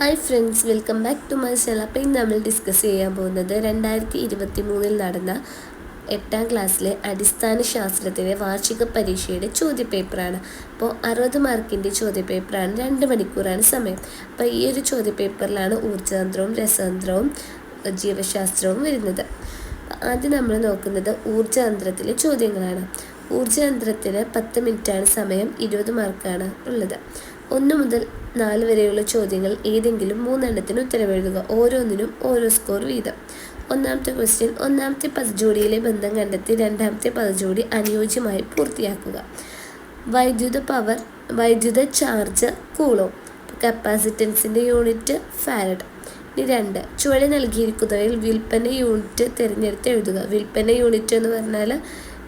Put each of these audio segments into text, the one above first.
Hi friends welcome back to my cell അപ്പോൾ ഇന്ന് നമ്മൾ ഡിസ്കസ് ചെയ്യാൻ പോകുന്നത് രണ്ടായിരത്തി ഇരുപത്തി മൂന്നിൽ നടന്ന എട്ടാം ക്ലാസ്സിലെ അടിസ്ഥാന ശാസ്ത്രത്തിലെ വാർഷിക പരീക്ഷയുടെ ചോദ്യപേപ്പറാണ്. അപ്പോൾ അറുപത് മാർക്കിന്റെ ചോദ്യപേപ്പറാണ്. രണ്ട് മണിക്കൂറാണ് സമയം. അപ്പോൾ ഈ ഒരു ചോദ്യപേപ്പറിലാണ് ഊർജതന്ത്രവും രസതന്ത്രവും ജീവശാസ്ത്രവും വരുന്നത്. ആദ്യം നമ്മൾ നോക്കുന്നത് ഊർജതന്ത്രത്തിലെ ചോദ്യങ്ങളാണ്. ഊർജതന്ത്രത്തിന് പത്ത് മിനിറ്റാണ് സമയം ഇരുപത് മാർക്കാണ് ഉള്ളത്. ഒന്ന് മുതൽ നാല് വരെയുള്ള ചോദ്യങ്ങൾ ഏതെങ്കിലും മൂന്നെണ്ണത്തിന് ഉത്തരവെഴുതുക ഓരോന്നിനും ഓരോ സ്കോർ വീതം. ഒന്നാമത്തെ ക്വസ്റ്റ്യൻ ഒന്നാമത്തെ പദജോഡിയിലെ ബന്ധം കണ്ടെത്തി രണ്ടാമത്തെ പദജോഡി അനുയോജ്യമായി പൂർത്തിയാക്കുക. വൈദ്യുത പവർ വൈദ്യുത ചാർജ് കൂളോ? കപ്പാസിറ്റൻസിന്റെ യൂണിറ്റ് ഫാരഡ് ഇനി രണ്ട് ചുവടെ നൽകിയിരിക്കുന്നവയിൽ വിൽപ്പന യൂണിറ്റ് തിരഞ്ഞെടുത്ത് എഴുതുക. വിൽപ്പന യൂണിറ്റ് എന്ന് പറഞ്ഞാൽ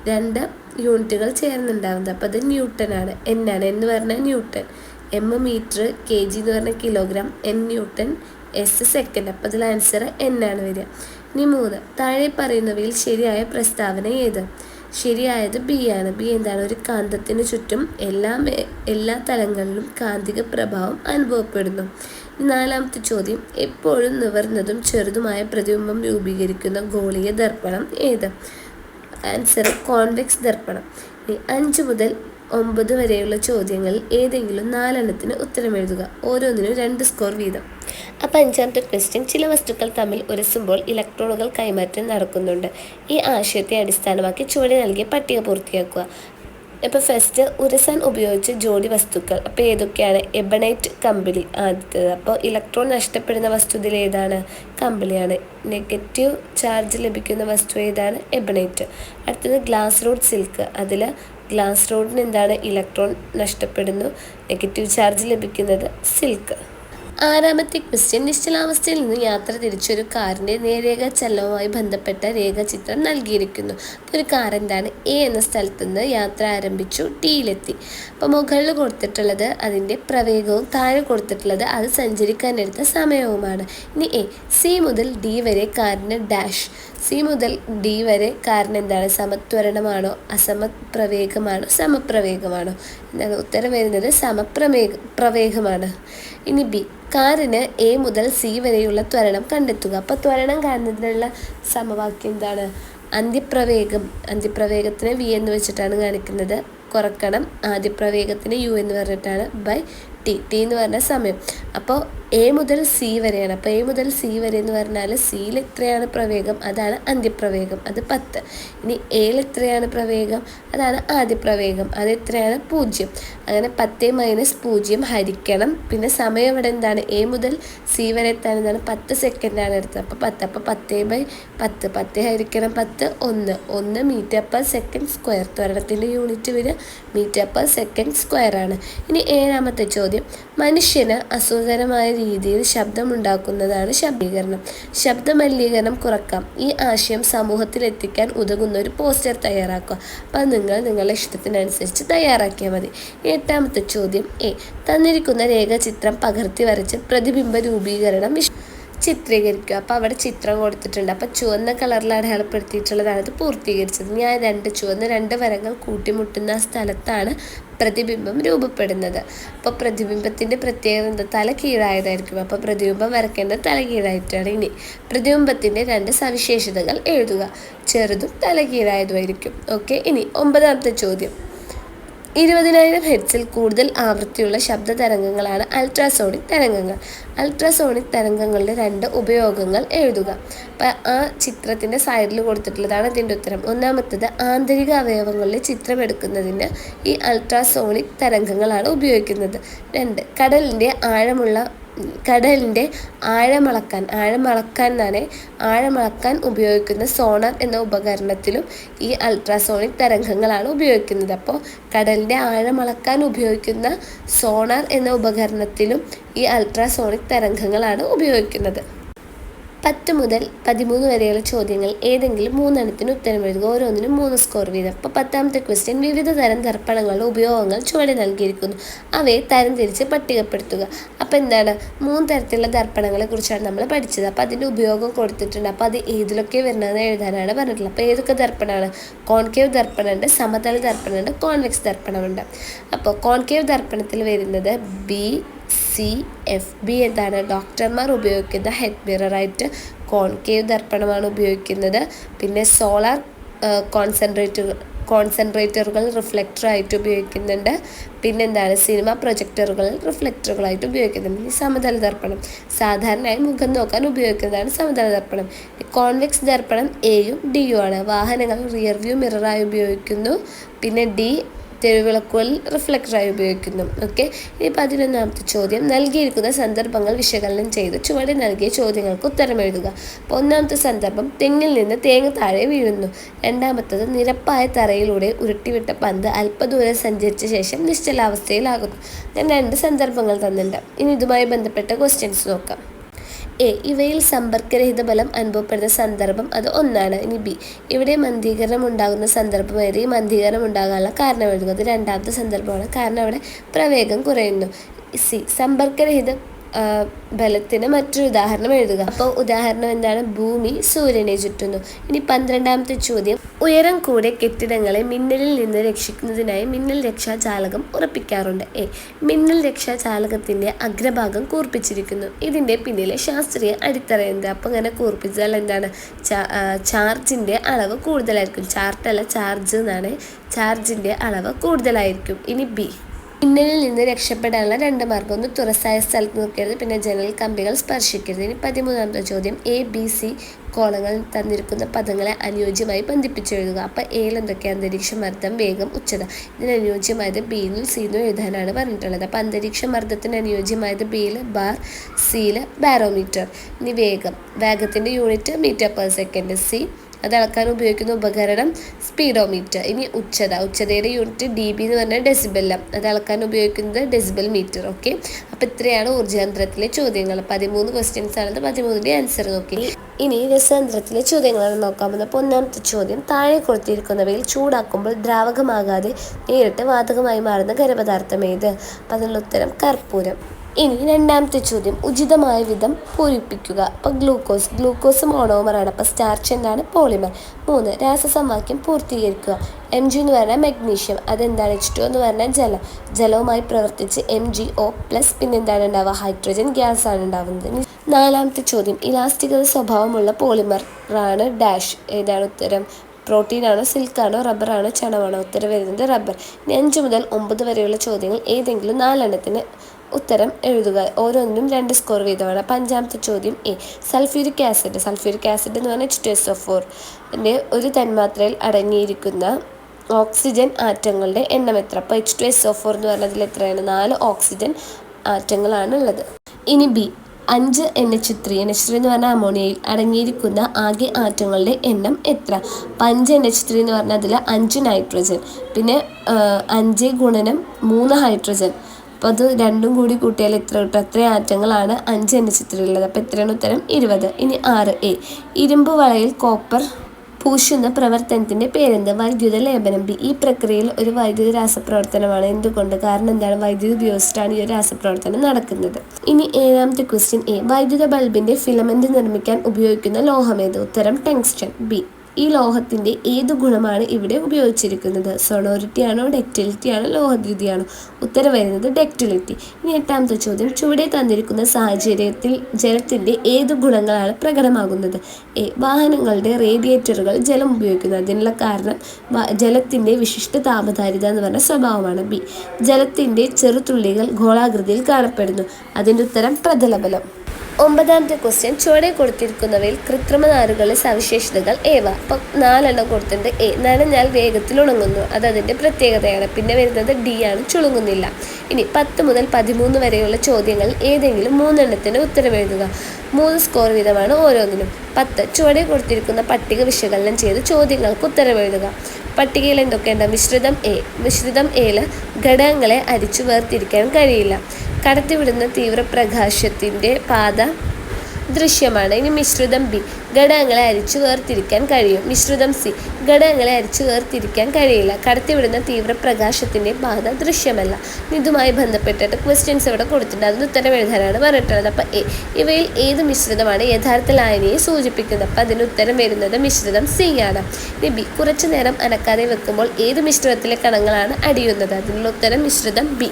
രണ്ട് യൂണിറ്റുകൾ ചേർന്നുണ്ടാവുന്നത്. അപ്പോൾ അത് ന്യൂട്ടനാണ്. എന്നാണ് എന്ന് പറഞ്ഞാൽ newton M metre K G എന്ന് പറഞ്ഞ kilogram N newton S second അപ്പോൾ അതിൽ ആൻസർ എൻ ആണ് വരിക. ഇനി മൂന്ന്. താഴെ പറയുന്നവയിൽ ശരിയായ പ്രസ്താവന ഏത്? ശരിയായത് ബി ആണ്. ബി എന്താണ്? ഒരു കാന്തത്തിന് ചുറ്റും എല്ലാ എല്ലാ തലങ്ങളിലും കാന്തിക പ്രഭാവം അനുഭവപ്പെടുന്നു. നാലാമത്തെ ചോദ്യം. എപ്പോഴും നിവർന്നതും ചെറുതുമായ പ്രതിബിംബം രൂപീകരിക്കുന്ന ഗോളീയ ദർപ്പണം ഏത്? ആൻസർ കോൺവെക്സ് ദർപ്പണം. അഞ്ച് മുതൽ ഒമ്പത് വരെയുള്ള ചോദ്യങ്ങളിൽ ഏതെങ്കിലും നാലെണ്ണത്തിന് ഉത്തരം എഴുതുക ഓരോന്നിനും രണ്ട് സ്കോർ വീതം. അപ്പം അഞ്ചാമത്തെ ക്വസ്റ്റ്യൻ ചില വസ്തുക്കൾ തമ്മിൽ ഉരസുമ്പോൾ ഇലക്ട്രോണുകൾ കൈമാറ്റം നടക്കുന്നുണ്ട്. ഈ ആശയത്തെ അടിസ്ഥാനമാക്കി ചുവടെ നൽകിയ പട്ടിക പൂർത്തിയാക്കുക. അപ്പോൾ ഫസ്റ്റ് ഉരസാൻ ഉപയോഗിച്ച ജോഡി വസ്തുക്കൾ. അപ്പോൾ ഏതൊക്കെയാണ്? എബണൈറ്റ് കമ്പിളി. ആദ്യത്തേത്. അപ്പോൾ ഇലക്ട്രോൺ നഷ്ടപ്പെടുന്ന വസ്തുതയിൽ ഏതാണ്? കമ്പിളിയാണ്. നെഗറ്റീവ് ചാർജ് ലഭിക്കുന്ന വസ്തു ഏതാണ്? എബണൈറ്റ് അടുത്തത് ഗ്ലാസ് റോഡ് സിൽക്ക് അതിൽ ഗ്ലാസ് റോഡിന് എന്താണ് ഇലക്ട്രോൺ നഷ്ടപ്പെടുന്നു? നെഗറ്റീവ് ചാർജ് ലഭിക്കുന്നത് സിൽക്ക്. ആറാമത്തെ ക്വസ്റ്റ്യൻ. നിശ്ചലാവസ്ഥയിൽ നിന്ന് യാത്ര തിരിച്ചൊരു കാറിന്റെ നേരേഖ ചലനവുമായി ബന്ധപ്പെട്ട രേഖാചിത്രം നൽകിയിരിക്കുന്നു. ഒരു കാർ എന്താണ്? എ എന്ന സ്ഥലത്തു നിന്ന് യാത്ര ആരംഭിച്ചു ടിയിലെത്തി. അപ്പോൾ മുകളിൽ കൊടുത്തിട്ടുള്ളത് അതിന്റെ പ്രവേഗവും താഴെ കൊടുത്തിട്ടുള്ളത് അത് സഞ്ചരിക്കാനെടുത്ത സമയവുമാണ്. ഇനി എ സി മുതൽ ഡി വരെ കാറിന് ഡാഷ്. സി മുതൽ ഡി വരെ കാരണം എന്താണ്? സമത്വരണമാണോ? അസമപ്രവേഗമാണോ? സമപ്രവേഗമാണോ? എന്താണ് ഉത്തരം വരുന്നത്. സമപ്രമേഗ പ്രവേഗമാണ്. ഇനി ബി. കാറിന് എ മുതൽ സി വരെയുള്ള ത്വരണം കണ്ടെത്തുക. അപ്പോൾ ത്വരണം കാണുന്നതിനുള്ള സമവാക്യം എന്താണ്? അന്ത്യപ്രവേഗം അന്ത്യപ്രവേഗത്തിന് വി എന്ന് വെച്ചിട്ടാണ് കാണിക്കുന്നത്. കുറക്കണം. ആദ്യപ്രവേഗത്തിന് യു എന്ന് പറഞ്ഞിട്ടാണ് ബൈ ടി. ടി എന്ന് പറഞ്ഞ സമയം. അപ്പോൾ എ മുതൽ സി വരെയാണ്. അപ്പോൾ എ മുതൽ സി വരെ എന്ന് പറഞ്ഞാൽ സിയിൽ എത്രയാണ് പ്രവേഗം? അതാണ് അന്ത്യപ്രവേഗം. അത് പത്ത്. ഇനി എയിൽ എത്രയാണ് പ്രവേഗം? അതാണ് ആദ്യപ്രവേഗം. അത് എത്രയാണ്? പൂജ്യം. അങ്ങനെ പത്ത് മൈനസ് പൂജ്യം ഹരിക്കണം. പിന്നെ സമയം ഇവിടെ എന്താണ്? എ മുതൽ സി വരെ എത്താൻ എന്താണ്? പത്ത് സെക്കൻഡാണ് എടുത്തത്. അപ്പോൾ പത്ത്. അപ്പോൾ പത്ത് ബൈ പത്ത്. പത്ത് ഹരിക്കണം പത്ത് ഒന്ന്. ഒന്ന് മീറ്റർ പെർ സെക്കൻഡ് സ്ക്വയർ ത്വരണത്തിന്റെ യൂണിറ്റ് വരിക. മീറ്റർ പെർ സെക്കൻഡ് സ്ക്വയർ ആണ്. ഇനി ഏഴാമത്തെ ചോദ്യം. മനുഷ്യന് അസുഖകരമായ രീതിയിൽ ശബ്ദമുണ്ടാക്കുന്നതാണ് ശബ്ദീകരണം. ശബ്ദമലിനീകരണം കുറക്കാം. ഈ ആശയം സമൂഹത്തിൽ എത്തിക്കാൻ ഉതകുന്ന ഒരു പോസ്റ്റർ തയ്യാറാക്കുക. അപ്പം നിങ്ങൾ നിങ്ങളുടെ ഇഷ്ടത്തിനനുസരിച്ച് തയ്യാറാക്കിയാൽ മതി. എട്ടാമത്തെ ചോദ്യം. എ. തന്നിരിക്കുന്ന രേഖാചിത്രം പകർത്തി വരച്ച് പ്രതിബിംബ രൂപീകരണം ചിത്രീകരിക്കുക. അപ്പോൾ അവിടെ ചിത്രം കൊടുത്തിട്ടുണ്ട്. അപ്പോൾ ചുവന്ന കളറിൽ അടയാളപ്പെടുത്തിയിട്ടുള്ളതാണ് ഇത് പൂർത്തീകരിച്ചത്. ഞാൻ രണ്ട് ചുവന്ന രണ്ട് വരങ്ങൾ കൂട്ടിമുട്ടുന്ന സ്ഥലത്താണ് പ്രതിബിംബം രൂപപ്പെടുന്നത്. അപ്പോൾ പ്രതിബിംബത്തിന്റെ പ്രത്യേകത എന്താ? തല കീഴായതായിരിക്കും. അപ്പോൾ പ്രതിബിംബം വരയ്ക്കേണ്ടത് തല കീഴായിട്ടാണ് ഇനി. പ്രതിബിംബത്തിന്റെ രണ്ട് സവിശേഷതകൾ എഴുതുക. ചെറുതും തല കീഴായതുമായിരിക്കും. ഓക്കെ ഇനി ഒമ്പതാമത്തെ ചോദ്യം. ഇരുപതിനായിരം ഹെഡ്സിൽ കൂടുതൽ ആവൃത്തിയുള്ള ശബ്ദ തരംഗങ്ങളാണ് അൾട്രാസോണിക് തരംഗങ്ങൾ. അൾട്രാസോണിക് തരംഗങ്ങളുടെ രണ്ട് ഉപയോഗങ്ങൾ എഴുതുക. അപ്പം ആ ചിത്രത്തിന്റെ സൈഡിൽ കൊടുത്തിട്ടുള്ളതാണ് ഇതിന്റെ ഉത്തരം. ഒന്നാമത്തത് ആന്തരിക അവയവങ്ങളിലെ ചിത്രമെടുക്കുന്നതിന് ഈ അൾട്രാസോണിക് തരംഗങ്ങളാണ് ഉപയോഗിക്കുന്നത്. രണ്ട് കടലിന്റെ ആഴമുള്ള കടലിന്റെ ആഴമളക്കാൻ ആഴമളക്കാൻ എന്നാണ് ആഴമളക്കാൻ ഉപയോഗിക്കുന്ന സോണർ എന്ന ഉപകരണത്തിലും ഈ അൾട്രാസോണിക് തരംഗങ്ങളാണ് ഉപയോഗിക്കുന്നത്. അപ്പോൾ കടലിന്റെ ആഴമളക്കാൻ ഉപയോഗിക്കുന്ന സോണർ എന്ന ഉപകരണത്തിലും ഈ അൾട്രാസോണിക് തരംഗങ്ങളാണ് ഉപയോഗിക്കുന്നത്. പത്ത് മുതൽ പതിമൂന്ന് വരെയുള്ള ചോദ്യങ്ങൾ ഏതെങ്കിലും മൂന്നെണ്ണത്തിന് ഉത്തരം എഴുതുക. ഓരോന്നിനും മൂന്ന് സ്കോർ വീതം. അപ്പോൾ പത്താമത്തെ ക്വസ്റ്റ്യൻ വിവിധ തരം തർപ്പണങ്ങളുടെ ഉപയോഗങ്ങൾ ചുവടെ നൽകിയിരിക്കുന്നു. അവയെ തരംതിരിച്ച് പട്ടികപ്പെടുത്തുക. അപ്പോൾ എന്താണ്? മൂന്ന് തരത്തിലുള്ള തർപ്പണങ്ങളെ കുറിച്ചാണ് നമ്മൾ പഠിച്ചത്. അപ്പോൾ അതിന്റെ ഉപയോഗം കൊടുത്തിട്ടുണ്ട്. അപ്പോൾ അത് ഏതിലൊക്കെ വരുന്നതെന്ന് എഴുതാനാണ് പറഞ്ഞിട്ടുള്ളത്. അപ്പോൾ ഏതൊക്കെ ദർപ്പണമാണ്? കോൺകേവ് ദർപ്പണമുണ്ട് സമതല ദർപ്പണമുണ്ട് കോൺവെക്സ് ദർപ്പണമുണ്ട്. അപ്പോൾ കോൺകേവ് ദർപ്പണത്തിൽ വരുന്നത് ബി സി എഫ് ബി എന്താണ് ഡോക്ടർമാർ ഉപയോഗിക്കുന്ന ഹെഡ് മിററായിട്ട് കോൺകേവ് ദർപ്പണമാണ് ഉപയോഗിക്കുന്നത്. പിന്നെ സോളാർ കോൺസെൻട്രേറ്റുകൾ കോൺസെൻട്രേറ്ററുകൾ റിഫ്ലക്ടറായിട്ട് ഉപയോഗിക്കുന്നുണ്ട്. പിന്നെന്താണ് സിനിമ പ്രൊജക്ടറുകൾ റിഫ്ലക്ടറുകളായിട്ട് ഉപയോഗിക്കുന്നുണ്ട്. ഈ സമതല ദർപ്പണം. സാധാരണയായി മുഖം നോക്കാൻ ഉപയോഗിക്കുന്നതാണ് സമതല ദർപ്പണം. കോൺവെക്സ് ദർപ്പണം എയും ഡിയും ആണ്. വാഹനങ്ങൾ റിയർ വ്യൂ മിററായി ഉപയോഗിക്കുന്നു. പിന്നെ ഡി തെരുവിളക്കുകളിൽ റിഫ്ലക്ടറായി ഉപയോഗിക്കുന്നു. ഓക്കെ ഇനി പതിനൊന്നാമത്തെ ചോദ്യം. നൽകിയിരിക്കുന്ന സന്ദർഭങ്ങൾ വിശകലനം ചെയ്ത് ചുവടെ നൽകിയ ചോദ്യങ്ങൾക്ക് ഉത്തരം എഴുതുക. അപ്പോൾ ഒന്നാമത്തെ സന്ദർഭം തെങ്ങിൽ നിന്ന് തേങ്ങ താഴെ വീഴുന്നു. രണ്ടാമത്തത് നിരപ്പായ തറയിലൂടെ ഉരുട്ടിവിട്ട പന്ത് അല്പദൂരം സഞ്ചരിച്ച ശേഷം നിശ്ചലാവസ്ഥയിലാകുന്നു. ഞാൻ രണ്ട് സന്ദർഭങ്ങൾ തന്നിട്ടുണ്ട്. ഇനി ഇതുമായി ബന്ധപ്പെട്ട ക്വസ്റ്റ്യൻസ് നോക്കാം. എ. ഇവയിൽ സമ്പർക്കരഹിത ബലം അനുഭവപ്പെടുന്ന സന്ദർഭം അത് ഒന്നാണ്. ഇനി ബി. ഇവിടെ മന്ദീകരണം ഉണ്ടാകുന്ന സന്ദർഭം ഏത് ഈ മന്ദീകരണം ഉണ്ടാകാനുള്ള കാരണം എഴുതുക അത് രണ്ടാമത്തെ സന്ദർഭമാണ്. കാരണം അവിടെ പ്രവേഗം കുറയുന്നു. സി. സമ്പർക്കരഹിത ബലത്തിന് മറ്റൊരു ഉദാഹരണം എഴുതുക. അപ്പോൾ ഉദാഹരണം എന്താണ്? ഭൂമി സൂര്യനെ ചുറ്റുന്നു. ഇനി പന്ത്രണ്ടാമത്തെ ചോദ്യം. ഉയരം കൂടെ കെട്ടിടങ്ങളെ മിന്നലിൽ നിന്ന് രക്ഷിക്കുന്നതിനായി മിന്നൽ രക്ഷാചാലകം ഉറപ്പിക്കാറുണ്ട്. എ. മിന്നൽ രക്ഷാചാലകത്തിന്റെ അഗ്രഭാഗം കൂർപ്പിച്ചിരിക്കുന്നു. ഇതിന്റെ പിന്നിലെ ശാസ്ത്രീയ അടിത്തറ എന്ത്? അപ്പോൾ അങ്ങനെ കൂർപ്പിച്ചാൽ എന്താണ്? ചാർജിന്റെ അളവ് കൂടുതലായിരിക്കും. ചാർട്ടല്ല ചാർജ് എന്നാണ്. ചാർജിന്റെ അളവ് കൂടുതലായിരിക്കും. ഇനി ബി. മിന്നലിൽ നിന്ന് രക്ഷപ്പെടാനുള്ള രണ്ട് മാർഗം. ഒന്ന് തുറസായ സ്ഥലത്ത് നിൽക്കരുത് പിന്നെ ജനൽ കമ്പികൾ സ്പർശിക്കരുത്. ഇനി പതിമൂന്നാമത്തെ ചോദ്യം. എ ബി സി കോളങ്ങൾ തന്നിരിക്കുന്ന പദങ്ങളെ അനുയോജ്യമായി ബന്ധിപ്പിച്ചെഴുതുക അപ്പോൾ എയിൽ എന്തൊക്കെ? അന്തരീക്ഷ മർദ്ദം വേഗം ഉച്ചത. ഇതിന് അനുയോജ്യമായത് ബിയിലും സിയിലും എഴുതാനാണ് പറഞ്ഞിട്ടുള്ളത്. അപ്പോൾ അന്തരീക്ഷ മർദ്ദത്തിന് അനുയോജ്യമായത് ബിയിൽ ബാർ സിയിൽ ബാരോമീറ്റർ ഇനി വേഗം. വേഗത്തിന്റെ unit metre per second C അത് അളക്കാൻ ഉപയോഗിക്കുന്ന ഉപകരണം സ്പീഡോമീറ്റർ. ഇനി ഉച്ചത. ഉച്ചതയുടെ യൂണിറ്റ് ഡി ബി എന്ന് പറഞ്ഞാൽ ഡെസിബെല്ലാം അത് അളക്കാൻ ഉപയോഗിക്കുന്നത് ഡെസിബൽ മീറ്റർ ഓക്കെ അപ്പോൾ ഇത്രയാണ് ഊർജതന്ത്രത്തിലെ ചോദ്യങ്ങൾ. പതിമൂന്ന് ക്വസ്റ്റ്യൻസ് ആണത് പതിമൂന്നിന്റെ ആൻസർ നോക്കി. ഇനി രസതന്ത്രത്തിലെ ചോദ്യങ്ങളാണ് നോക്കാൻ പോകുന്നത് അപ്പോൾ ഒന്നാമത്തെ ചോദ്യം. താഴെ കൊടുത്തിരിക്കുന്നവയിൽ ചൂടാക്കുമ്പോൾ ദ്രാവകമാകാതെ നേരിട്ട് വാതകമായി മാറുന്ന ഖരപദാർത്ഥം ഏത്? അപ്പം അതിനുള്ള ഉത്തരം കർപ്പൂരം. ഇനി രണ്ടാമത്തെ ചോദ്യം. ഉചിതമായ വിധം പൂരിപ്പിക്കുക. അപ്പോൾ ഗ്ലൂക്കോസ്. ഗ്ലൂക്കോസ് മോണോമറാണ് അപ്പോൾ സ്റ്റാർച്ച് എന്താണ്? പോളിമർ മൂന്ന്. രാസസമവാക്യം പൂർത്തീകരിക്കുക. എം ജി എന്ന് പറഞ്ഞാൽ മഗ്നീഷ്യം അതെന്താണ് എച്ച് ടു എന്ന് പറഞ്ഞാൽ ജലം. ജലവുമായി പ്രവർത്തിച്ച് എം ജി ഒ പ്ലസ് പിന്നെ എന്താണ് ഉണ്ടാവുക? ഹൈഡ്രജൻ ഗ്യാസ് ആണ് ഉണ്ടാവുന്നത്. നാലാമത്തെ ചോദ്യം. ഇലാസ്റ്റികത സ്വഭാവമുള്ള പോളിമർ ആണ് ഡാഷ് ഏതാണ് ഉത്തരം? പ്രോട്ടീനാണോ സിൽക്കാണോ റബ്ബറാണോ ചണമാണോ? ഉത്തരം വരുന്നത് റബ്ബർ ഇനി അഞ്ച് മുതൽ ഒമ്പത് വരെയുള്ള ചോദ്യങ്ങൾ ഏതെങ്കിലും നാലെണ്ണത്തിന് ഉത്തരം എഴുതുക. ഓരോന്നിനും രണ്ട് സ്കോർ വീതമാണ്. അപ്പം അഞ്ചാമത്തെ ചോദ്യം A sulphuric acid. Sulphuric acid എന്ന് പറഞ്ഞാൽ H two S O four ഒരു തന്മാത്രയിൽ അടങ്ങിയിരിക്കുന്ന ഓക്സിജൻ ആറ്റങ്ങളുടെ എണ്ണം എത്ര? അപ്പോൾ H two S O four എന്ന് പറഞ്ഞതിൽ എത്രയാണ്? നാല് ഓക്സിജൻ ആറ്റങ്ങളാണ് ഉള്ളത്. ഇനി ബി അഞ്ച് N H three N H three എന്ന് പറഞ്ഞാൽ അമോണിയയിൽ അടങ്ങിയിരിക്കുന്ന ആകെ ആറ്റങ്ങളുടെ എണ്ണം എത്ര? അപ്പം അഞ്ച് എൻ എച്ച് ത്രീ എന്ന് പറഞ്ഞാൽ അതിൽ അഞ്ച് നൈട്രജൻ. പിന്നെ അഞ്ച് ഗുണനം മൂന്ന് ഹൈഡ്രജൻ. അപ്പോൾ അത് രണ്ടും കൂടി കൂട്ടിയാൽ എത്ര കിട്ടും? അത്രയും ആറ്റങ്ങളാണ് അഞ്ച് എന്ന എച്ച് ത്രീ ഉള്ളത് അപ്പോൾ എത്രയാണ് ഉത്തരം ഇരുപത്. ഇനി ആറ് എ. ഇരുമ്പ് വളയിൽ കോപ്പർ പൂശുന്ന പ്രവർത്തനത്തിന്റെ പേരെന്ത്? വൈദ്യുത ലേപനം. ബി. ഈ പ്രക്രിയയിൽ ഒരു വൈദ്യുത രാസപ്രവർത്തനമാണ് എന്തുകൊണ്ട്? കാരണം എന്താണ്? വൈദ്യുതി ഉപയോഗിച്ചിട്ടാണ് ഈ ഒരു രാസപ്രവർത്തനം നടക്കുന്നത്. ഇനി ഏഴാമത്തെ ക്വസ്റ്റ്യൻ എ. വൈദ്യുത ബൾബിന്റെ ഫിലമെന്റ് നിർമ്മിക്കാൻ ഉപയോഗിക്കുന്ന ലോഹമേത് ഉത്തരം ടെങ്സ്റ്റൺ. ബി. ഈ ലോഹത്തിന്റെ ഏത് ഗുണമാണ് ഇവിടെ ഉപയോഗിച്ചിരിക്കുന്നത്? സൊണോറിറ്റി ആണോ ഡെക്റ്റിലിറ്റി ആണോ ലോഹദ്യുതിയാണോ ഉത്തരം വരുന്നത് ഡെക്റ്റിലിറ്റി ഇനി എട്ടാമത്തെ ചോദ്യം. ചുവടെ തന്നിരിക്കുന്ന സാഹചര്യത്തിൽ ജലത്തിന്റെ ഏത് ഗുണങ്ങളാണ് പ്രകടമാകുന്നത്? എ വാഹനങ്ങളുടെ റേഡിയേറ്ററുകൾ ജലം ഉപയോഗിക്കുന്നത് അതിനുള്ള കാരണം ജലത്തിന്റെ വിശിഷ്ട താപധാരിത എന്ന് പറഞ്ഞ സ്വഭാവമാണ്. ബി ജലത്തിന്റെ ചെറുതുള്ളികൾ ഗോളാകൃതിയിൽ കാണപ്പെടുന്നു. അതിന്റെ ഉത്തരം പ്രതലബലം. ഒമ്പതാമത്തെ ക്വസ്റ്റ്യൻ ചുവടെ കൊടുത്തിരിക്കുന്നവയിൽ കൃത്രിമ നാരുകളുടെ സവിശേഷതകൾ ഏവ? അപ്പം നാലെണ്ണം കൊടുത്തിട്ടുണ്ട്. എ നനഞ്ഞാൽ വേഗത്തിൽ ഉണങ്ങുന്നു. അത് അതിന്റെ പ്രത്യേകതയാണ്. പിന്നെ വരുന്നത് ഡി ആണ് ചുളുങ്ങുന്നില്ല. ഇനി പത്ത് മുതൽ പതിമൂന്ന് വരെയുള്ള ചോദ്യങ്ങൾ ഏതെങ്കിലും മൂന്നെണ്ണത്തിന് ഉത്തരം എഴുതുക. മൂന്ന് സ്കോർ വീതമാണ് ഓരോന്നിനും. പത്ത് ചുവടെ കൊടുത്തിരിക്കുന്ന പട്ടിക വിശകലനം ചെയ്ത് ചോദ്യങ്ങൾക്ക് ഉത്തരം എഴുതുക. പട്ടികയിൽ എന്തൊക്കെയുണ്ട്? മിശ്രിതം എ മിശ്രിതം എയിൽ ഘടകങ്ങളെ അരിച്ചു വേർതിരിക്കാൻ കഴിയില്ല. കടത്തിവിടുന്ന തീവ്രപ്രകാശത്തിന്റെ പാത ദൃശ്യമാണ്. ഇനി മിശ്രിതം ബി. ഘടകങ്ങളെ അരിച്ചു വേർതിരിക്കാൻ കഴിയും. മിശ്രിതം സി. ഘടകങ്ങളെ അരിച്ചു വേർതിരിക്കാൻ കഴിയില്ല. കടത്തിവിടുന്ന തീവ്രപ്രകാശത്തിന്റെ പാത ദൃശ്യമല്ല. ഇതുമായി ബന്ധപ്പെട്ടിട്ട് ക്വസ്റ്റ്യൻസ് ഇവിടെ കൊടുത്തിട്ടുണ്ട്. അതിന് ഉത്തരം എഴുതാനാണ് പറഞ്ഞിട്ടുള്ളത്. അപ്പം എ ഇവയിൽ ഏത് മിശ്രിതമാണ് യഥാർത്ഥ ലായനിയെ സൂചിപ്പിക്കുന്നത്? അപ്പം അതിന് ഉത്തരം വരുന്നത് മിശ്രിതം സി ആണ്. ഇനി ബി കുറച്ചു നേരം അനക്കാതെ വെക്കുമ്പോൾ ഏത് മിശ്രിതത്തിലെ കണങ്ങളാണ് അടിയുന്നത്? അതിനുള്ള ഉത്തരം മിശ്രിതം ബി.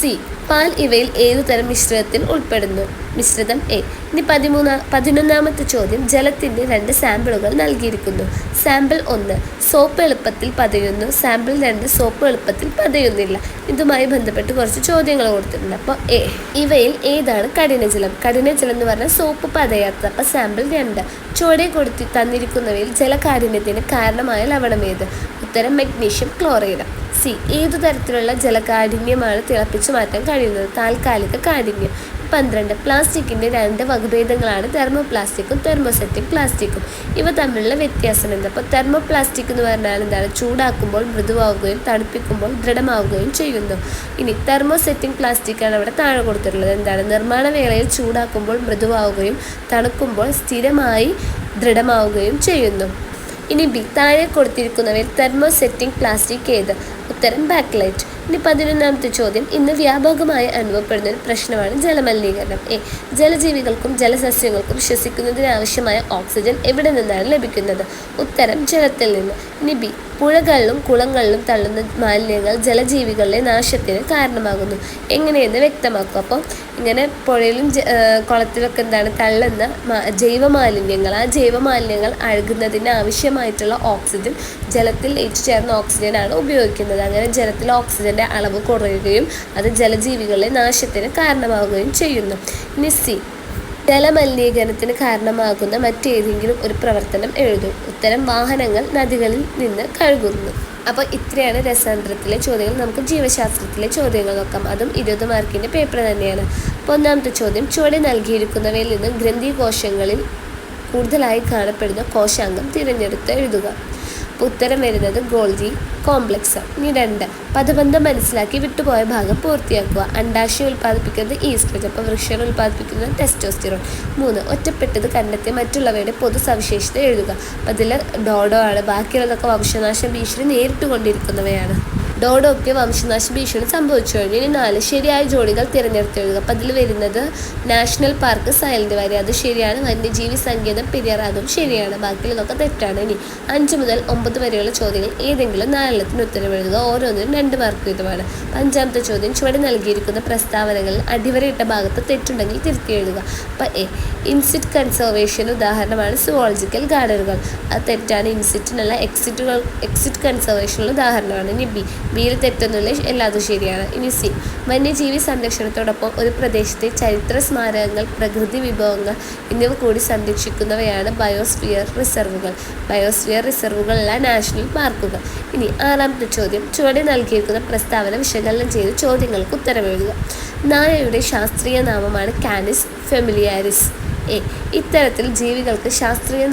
സി. പാൽ ഇവയിൽ ഏതു തരം മിശ്രിതത്തിൽ ഉൾപ്പെടുന്നു? മിശ്രിതം എ ഇനി പതിമൂന്നാ പതിനൊന്നാമത്തെ ചോദ്യം ജലത്തിന്റെ രണ്ട് സാമ്പിളുകൾ നൽകിയിരിക്കുന്നു. സാമ്പിൾ ഒന്ന്. സോപ്പ് എളുപ്പത്തിൽ പതയുന്നു. സാമ്പിൾ രണ്ട്. സോപ്പ് എളുപ്പത്തിൽ പതയുന്നില്ല. ഇതുമായി ബന്ധപ്പെട്ട് കുറച്ച് ചോദ്യങ്ങൾ കൊടുത്തിട്ടുണ്ട്. അപ്പോൾ എ ഇവയിൽ ഏതാണ് കഠിനജലം? കഠിനജലം എന്ന് പറഞ്ഞാൽ സോപ്പ് പതയാത്തത്. അപ്പോൾ സാമ്പിൾ രണ്ട്. ചുവടെ കൊടുത്തി തന്നിരിക്കുന്നവയിൽ ജലകാഠിന്യത്തിന് കാരണമായ ലവണമേത്? ഉത്തരം മഗ്നീഷ്യം ക്ലോറൈഡ് സി. ഏതു തരത്തിലുള്ള ജലകാഠിന്യമാണ് തിളപ്പിച്ചു മാറ്റാൻ കഴിയുന്നത്? താൽക്കാലിക കാഠിന്യം. പന്ത്രണ്ട്. പ്ലാസ്റ്റിക്കിന്റെ രണ്ട് വകഭേദങ്ങളാണ് തെർമോ പ്ലാസ്റ്റിക്കും തെർമോസെറ്റിക് പ്ലാസ്റ്റിക്കും. ഇവ തമ്മിലുള്ള വ്യത്യാസം എന്താ? അപ്പോൾ തെർമോ പ്ലാസ്റ്റിക് എന്ന് പറഞ്ഞാൽ എന്താണ്? ചൂടാക്കുമ്പോൾ മൃദുവാകുകയും തണുപ്പിക്കുമ്പോൾ ദൃഢമാവുകയും ചെയ്യുന്നു. ഇനി തെർമോസെറ്റിംഗ് പ്ലാസ്റ്റിക്കാണ് അവിടെ താഴെ കൊടുത്തിട്ടുള്ളത്. എന്താണ്? നിർമ്മാണ വേളയിൽ ചൂടാക്കുമ്പോൾ മൃദുവാവുകയും തണുക്കുമ്പോൾ സ്ഥിരമായി ദൃഢമാവുകയും ചെയ്യുന്നു. ഇനി ബി. താഴെ കൊടുത്തിരിക്കുന്നവയിൽ തെർമോസെറ്റിംഗ് പ്ലാസ്റ്റിക് ഏത്? ഉത്തരം ബാക്ക്ലൈറ്റ്. ഇനി പതിനൊന്നാമത്തെ ചോദ്യം. ഇന്ന് വ്യാപകമായി അനുഭവപ്പെടുന്ന ഒരു പ്രശ്നമാണ് ജലമലിനീകരണം. എ ജലജീവികൾക്കും ജലസസ്യങ്ങൾക്കും ശ്വസിക്കുന്നതിന് ആവശ്യമായ ഓക്സിജൻ എവിടെ നിന്നാണ് ലഭിക്കുന്നത്? ഉത്തരം ജലത്തിൽ നിന്ന്. ഇനി ബി പുഴകളിലും കുളങ്ങളിലും തള്ളുന്ന മാലിന്യങ്ങൾ ജലജീവികളുടെ നാശത്തിന് കാരണമാകുന്നു. എങ്ങനെയെന്ന് വ്യക്തമാക്കും. അപ്പം ഇങ്ങനെ പുഴയിലും കുളത്തിലൊക്കെ എന്താണ് തള്ളുന്ന ജൈവ ജൈവമാലിന്യങ്ങൾ ആ ജൈവമാലിന്യങ്ങൾ അഴുകുന്നതിന് ആവശ്യമായിട്ടുള്ള ഓക്സിജൻ ജലത്തിൽ ഏറ്റുചേർന്ന ഓക്സിജനാണ് ഉപയോഗിക്കുന്നത്. അങ്ങനെ ജലത്തിൽ ഓക്സിജന്റെ അളവ് കുറയുകയും അത് ജലജീവികളുടെ നാശത്തിന് കാരണമാവുകയും ചെയ്യുന്നു. ഇനി സി ജലമലിനീകരണത്തിന് കാരണമാകുന്ന മറ്റേതെങ്കിലും ഒരു പ്രവർത്തനം എഴുതും. ഉത്തരം വാഹനങ്ങൾ നദികളിൽ നിന്ന് കഴുകുന്നു. അപ്പോൾ ഇത്രയാണ് രസാന്തരത്തിലെ ചോദ്യങ്ങൾ. നമുക്ക് ജീവശാസ്ത്രത്തിലെ ചോദ്യങ്ങൾ നോക്കാം. അതും ഇരുപത് മാർക്കിന്റെ പേപ്പർ തന്നെയാണ്. അപ്പോൾ ഒന്നാമത്തെ ചോദ്യം ചുവടെ നൽകിയിരിക്കുന്നവയിൽ നിന്ന് ഗ്രന്ഥികോശങ്ങളിൽ കൂടുതലായി കാണപ്പെടുന്ന കോശാംഗം തിരഞ്ഞെടുത്ത് എഴുതുക. ഉത്തരം വരുന്നത് ഗോൾജി കോംപ്ലക്സ് ഇനി രണ്ട്. പദബന്ധം മനസ്സിലാക്കി വിട്ടുപോയ ഭാഗം പൂർത്തിയാക്കുക. അണ്ടാശയം ഉൽപ്പാദിപ്പിക്കുന്നത് ഈസ്ട്രജൻ അപ്പോൾ വൃക്ഷം ഉൽപ്പാദിപ്പിക്കുന്നത് ടെസ്റ്റോസ്റ്റിറോൺ മൂന്ന്. ഒറ്റപ്പെട്ടത് കണ്ടെത്തി മറ്റുള്ളവയുടെ പൊതു സവിശേഷത എഴുതുക അതിൽ ഡോഡോ ആണ്. ബാക്കിയുള്ളതൊക്കെ വംശനാശം ഭീഷണി നേരിട്ട് കൊണ്ടിരിക്കുന്നവയാണ് ഡോഡോയ്ക്ക് വംശനാശ ഭീഷണി സംഭവിച്ചു കഴിഞ്ഞു ഇനി നാല് ശരിയായ ജോഡികൾ തിരഞ്ഞെടുത്തെഴുതുക. അപ്പം അതിൽ വരുന്നത് നാഷണൽ പാർക്ക് സൈലന്റ് വാലി. അത് ശരിയാണ്. വന്യജീവി സങ്കേതം പെരിയാർ ശരിയാണ്. ബാക്കിയുള്ളതൊക്കെ തെറ്റാണ്. ഇനി അഞ്ച് മുതൽ ഒമ്പത് വരെയുള്ള ചോദ്യങ്ങൾ ഏതെങ്കിലും നാലെണ്ണത്തിന് ഉത്തരം എഴുതുക. ഓരോന്നിനും രണ്ട് മാർക്ക് വീതമാണ്. അഞ്ചാമത്തെ ചോദ്യം ചുവടെ നൽകിയിരിക്കുന്ന പ്രസ്താവനകളിൽ അടിവരയിട്ട ഭാഗത്ത് തെറ്റുണ്ടെങ്കിൽ തിരുത്തി എഴുതുക. അപ്പം എ ഇൻസിറ്റ് കൺസർവേഷൻ ഉദാഹരണമാണ് സുവോളജിക്കൽ ഗാർഡനുകൾ. അത് തെറ്റാണ്. ഇൻസിറ്റിനുള്ള എക്സിറ്റുകൾ എക്സിറ്റ് കൺസർവേഷനുള്ള ഉദാഹരണമാണ്. ഇനി ബി ബിയിൽ തെറ്റൊന്നുമില്ല. എല്ലാതും ശരിയാണ്. ഇനി സി. വന്യജീവി സംരക്ഷണത്തോടൊപ്പം ഒരു പ്രദേശത്തെ ചരിത്ര സ്മാരകങ്ങൾ പ്രകൃതി വിഭവങ്ങൾ എന്നിവ കൂടി സംരക്ഷിക്കുന്നവയാണ് ബയോസ്ഫിയർ റിസർവുകൾ. ബയോസ്ഫിയർ റിസർവുകളല്ല നാഷണൽ പാർക്കുകൾ. ഇനി ആറാമത്തെ ചോദ്യം. ചുവടെ നൽകിയിരിക്കുന്ന പ്രസ്താവന വിശകലനം ചെയ്ത് ചോദ്യങ്ങൾക്ക് ഉത്തരമെഴുതുക. നായയുടെ ശാസ്ത്രീയ നാമമാണ് കാനിസ് ഫെമിലിയാരിസ്. എ ഇത്തരത്തിൽ ജീവികൾക്ക് ശാസ്ത്രീയ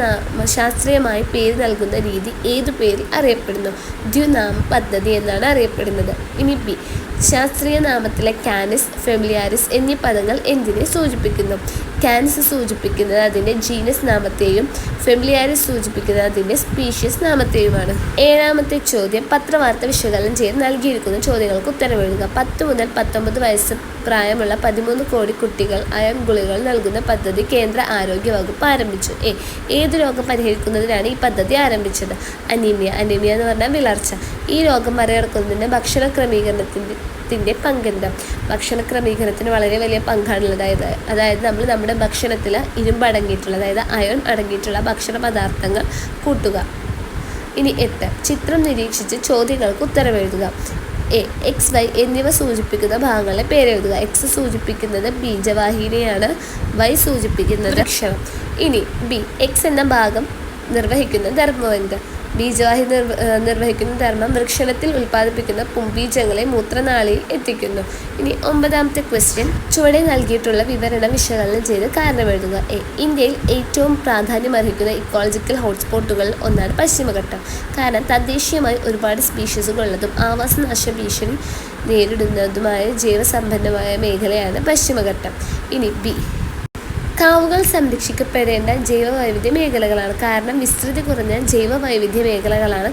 ശാസ്ത്രീയമായി പേര് നൽകുന്ന രീതി ഏതു പേരിൽ അറിയപ്പെടുന്നു? ദ്വിനാമ പദ്ധതി എന്നാണ് അറിയപ്പെടുന്നത്. ഇനി ബി ശാസ്ത്രീയ നാമത്തിലെ കാനിസ് ഫെമിലിയാരിസ് എന്നീ പദങ്ങൾ എന്തിനെ സൂചിപ്പിക്കുന്നു? കാനിസ് സൂചിപ്പിക്കുന്നത് അതിന്റെ ജീനസ് നാമത്തെയും ഫെമിലിയാരിസ് സൂചിപ്പിക്കുന്നത് അതിന്റെ സ്പീഷ്യസ് നാമത്തെയുമാണ്. ഏഴാമത്തെ ചോദ്യം പത്രവാർത്ത വിശകലനം ചെയ്ത് നൽകിയിരിക്കുന്ന ചോദ്യങ്ങൾക്ക് ഉത്തരം എഴുതുക. പത്ത് മുതൽ പത്തൊമ്പത് വയസ്സ് പ്രായമുള്ള പതിമൂന്ന് കോടി കുട്ടികൾ അയം ഗുളികൾ നൽകുന്ന പദ്ധതി കേന്ദ്ര ആരോഗ്യ വകുപ്പ് ആരംഭിച്ചു. എ. ഏത് രോഗം പരിഹരിക്കുന്നതിനാണ് ഈ പദ്ധതി ആരംഭിച്ചത്? അനീമിയ. അനീമിയ എന്ന് പറഞ്ഞാൽ വിളർച്ച. ഈ രോഗം മറികടക്കുന്നതിന് ഭക്ഷണ ക്രമീകരണത്തിന്റെ ത്തിന്റെ പങ്കെന്താ ഭക്ഷണ ക്രമീകരണത്തിന് വളരെ വലിയ പങ്കാണുള്ളത്. അതായത് അതായത് നമ്മൾ നമ്മുടെ ഭക്ഷണത്തിൽ ഇരുമ്പ് അടങ്ങിയിട്ടുള്ള അതായത് അയൺ അടങ്ങിയിട്ടുള്ള ഭക്ഷണ പദാർത്ഥങ്ങൾ കൂട്ടുക. ഇനി എട്ട് ചിത്രം നിരീക്ഷിച്ച് ചോദ്യങ്ങൾക്ക് ഉത്തരവെഴുതുക എ എക്സ് വൈ എന്നിവ സൂചിപ്പിക്കുന്ന ഭാഗങ്ങളെ പേരെഴുതുക. എക്സ് സൂചിപ്പിക്കുന്നത് ബീജവാഹിനിയാണ്. വൈ സൂചിപ്പിക്കുന്നത് അക്ഷരം. ഇനി ബി എക്സ് എന്ന ഭാഗം നിർവഹിക്കുന്ന ധർമ്മം എന്ത് ബീജവാഹി നിർവ നിർവഹിക്കുന്ന ധർമ്മം വൃക്ഷണത്തിൽ ഉൽപ്പാദിപ്പിക്കുന്ന പുംബീജങ്ങളെ മൂത്രനാളിയിൽ എത്തിക്കുന്നു. ഇനി ഒമ്പതാമത്തെ ക്വസ്റ്റ്യൻ ചുവടെ നൽകിയിട്ടുള്ള വിവരണം വിശകലനം ചെയ്ത് കാരണമെഴുതുക എ ഇന്ത്യയിൽ ഏറ്റവും പ്രാധാന്യം അർഹിക്കുന്ന ഇക്കോളജിക്കൽ ഹോട്ട്സ്പോട്ടുകൾ ഒന്നാണ് പശ്ചിമഘട്ടം. കാരണം തദ്ദേശീയമായി ഒരുപാട് സ്പീഷീസുകൾ ഉള്ളതും ആവാസനാശ ഭീഷണി നേരിടുന്നതുമായ ജൈവസമ്പന്നമായ മേഖലയാണ് പശ്ചിമഘട്ടം. ഇനി ബി കാവുകൾ സംരക്ഷിക്കപ്പെടേണ്ട ജൈവവൈവിധ്യ മേഖലകളാണ്. കാരണം വിസ്തൃതി കുറഞ്ഞ ജൈവവൈവിധ്യ മേഖലകളാണ്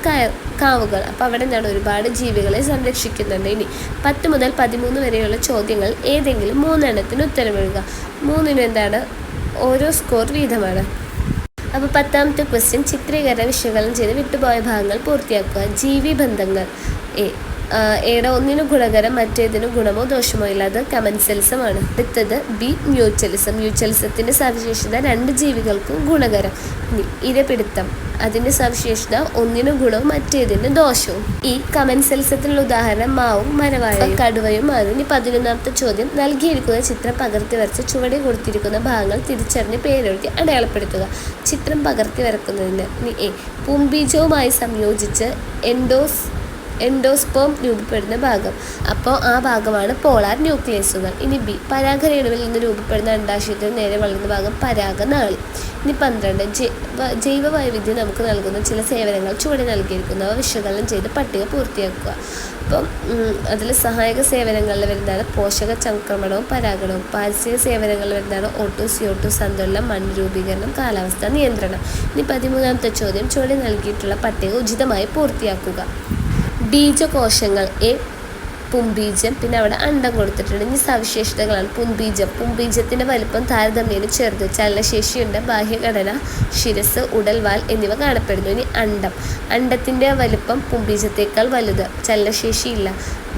കാവുകൾ. അപ്പോൾ അവിടെ ഞാൻ ഒരുപാട് ജീവികളെ സംരക്ഷിക്കുന്നുണ്ട്. ഇനി പത്ത് മുതൽ പതിമൂന്ന് വരെയുള്ള ചോദ്യങ്ങൾ ഏതെങ്കിലും മൂന്നെണ്ണത്തിന് ഉത്തരമെഴുതുക മൂന്നിനും എന്താണ്? ഓരോ സ്കോർ വീതമാണ്. അപ്പോൾ പത്താമത്തെ ക്വസ്റ്റ്യൻ ചിത്രീകരണ വിശകലനം ചെയ്ത് വിട്ടുപോയ ഭാഗങ്ങൾ പൂർത്തിയാക്കുക. ജീവി ബന്ധങ്ങൾ. എ ഏടെ ഒന്നിന് ഗുണകരം മറ്റേതിന് ഗുണമോ ദോഷമോ ഇല്ലാതെ കമൻസെൽസമാണ് അടുത്തത് ബി മ്യൂച്വലിസം മ്യൂച്വലിസത്തിന്റെ സവിശേഷത രണ്ട് ജീവികൾക്കും ഗുണകരം. ഇരപിടുത്തം അതിന്റെ സവിശേഷത ഒന്നിന് ഗുണവും മറ്റേതിന് ദോഷവും. ഈ കമൻസെൽസത്തിനുള്ള ഉദാഹരണം മാവും മരവാഴയും കടുവയും ആണ്. ഇനി പതിനൊന്നാമത്തെ ചോദ്യം. നൽകിയിരിക്കുന്ന ചിത്രം പകർത്തി വരച്ച് ചുവടെ കൊടുത്തിരിക്കുന്ന ഭാഗങ്ങൾ തിരിച്ചറിഞ്ഞ് പേരെഴുതി അടയാളപ്പെടുത്തുക. ചിത്രം പകർത്തി വരക്കുന്നതിന് ഇനി എ പുംബീജവുമായി സംയോജിച്ച് എൻഡോസ് എൻഡോസ്പോം രൂപപ്പെടുന്ന ഭാഗം. അപ്പോൾ ആ ഭാഗമാണ് പോളാർ ന്യൂക്ലിയസുകൾ. ഇനി ബി പരാഗരേണുവിൽ നിന്ന് രൂപപ്പെടുന്ന അണ്ടാശയത്തിന് നേരെ വളരുന്ന ഭാഗം പരാഗനാളി. ഇനി പന്ത്രണ്ട് ജൈവ വൈവിധ്യം നമുക്ക് നൽകുന്ന ചില സേവനങ്ങൾ ചുവടെ നൽകിയിരിക്കുന്നവ വിശകലനം ചെയ്ത് പട്ടിക പൂർത്തിയാക്കുക. അപ്പം അതിൽ സഹായക സേവനങ്ങളിൽ വരുന്നതാണ് പോഷക ചംക്രമണവും പരാഗണവും. പാരിസ്ഥിതിക സേവനങ്ങളിൽ വരുന്നതാണ് ഓട്ടോ സി സന്തുലനം മണ്ണ് രൂപീകരണം കാലാവസ്ഥാ നിയന്ത്രണം. ഇനി പതിമൂന്നാമത്തെ ചോദ്യം ചുവടെ നൽകിയിട്ടുള്ള പട്ടിക ഉചിതമായി പൂർത്തിയാക്കുക. ബീജകോശങ്ങൾ എ പുംബീജം പിന്നെ അവിടെ അണ്ടം കൊടുത്തിട്ടുണ്ട്. ഇനി സവിശേഷതകളാണ്. പുംബീജം. പുംബീജത്തിന്റെ വലിപ്പം താരതമ്യേന ചെറുത്. ചലനശേഷിയുണ്ട്. ബാഹ്യഘടന ശിരസ് ഉടൽവാൽ എന്നിവ കാണപ്പെടുന്നു. ഇനി അണ്ടം. അണ്ടത്തിന്റെ വലിപ്പം പുംബീജത്തേക്കാൾ വലുത്. ചലനശേഷിയില്ല.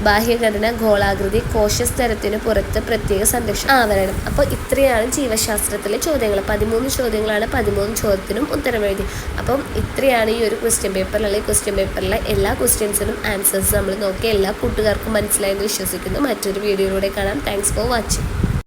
ബാഹ്യഘടന ഗോളാകൃതി കോശസ്തരത്തിന് പുറത്ത് പ്രത്യേക സംരക്ഷണം ആവരണം. അപ്പോൾ ഇത്രയാണ് ജീവശാസ്ത്രത്തിലെ ചോദ്യങ്ങൾ. പതിമൂന്ന് ചോദ്യങ്ങളാണ് പതിമൂന്ന് ചോദ്യത്തിനും ഉത്തരം എഴുതി അപ്പം ഇത്രയാണ് ഈ ഒരു ക്വസ്റ്റ്യൻ പേപ്പറിലുള്ള ക്വസ്റ്റ്യൻ പേപ്പറിലെ എല്ലാ ക്വസ്റ്റ്യൻസിനും ആൻസേഴ്സ് നമ്മൾ നോക്കി എല്ലാ കൂട്ടുകാർക്കും മനസ്സിലായെന്ന് വിശ്വസിക്കുന്നു. മറ്റൊരു വീഡിയോയിലൂടെ കാണാം. Thanks for watching